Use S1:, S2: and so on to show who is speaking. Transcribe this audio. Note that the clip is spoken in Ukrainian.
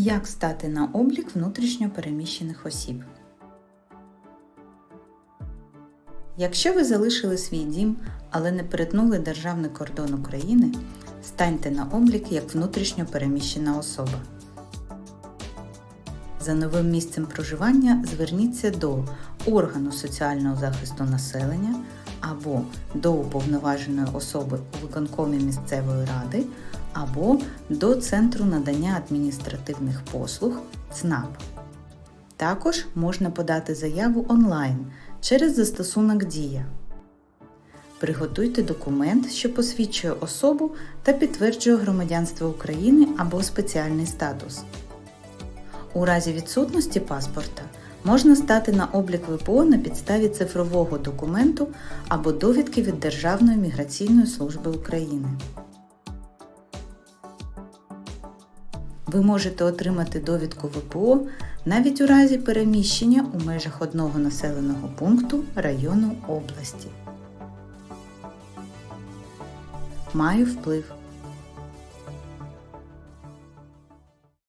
S1: Як стати на облік внутрішньо переміщених осіб? Якщо ви залишили свій дім, але не перетнули державний кордон України, станьте на облік як внутрішньо переміщена особа. За новим місцем проживання зверніться до органу соціального захисту населення або до уповноваженої особи у виконкомі місцевої ради, або до Центру надання адміністративних послуг ЦНАП. Також можна подати заяву онлайн через застосунок Дія. Приготуйте документ, що посвідчує особу та підтверджує громадянство України або спеціальний статус. У разі відсутності паспорта можна стати на облік ВПО на підставі цифрового документу або довідки від Державної міграційної служби України. Ви можете отримати довідку ВПО навіть у разі переміщення у межах одного населеного пункту району області. Маю вплив.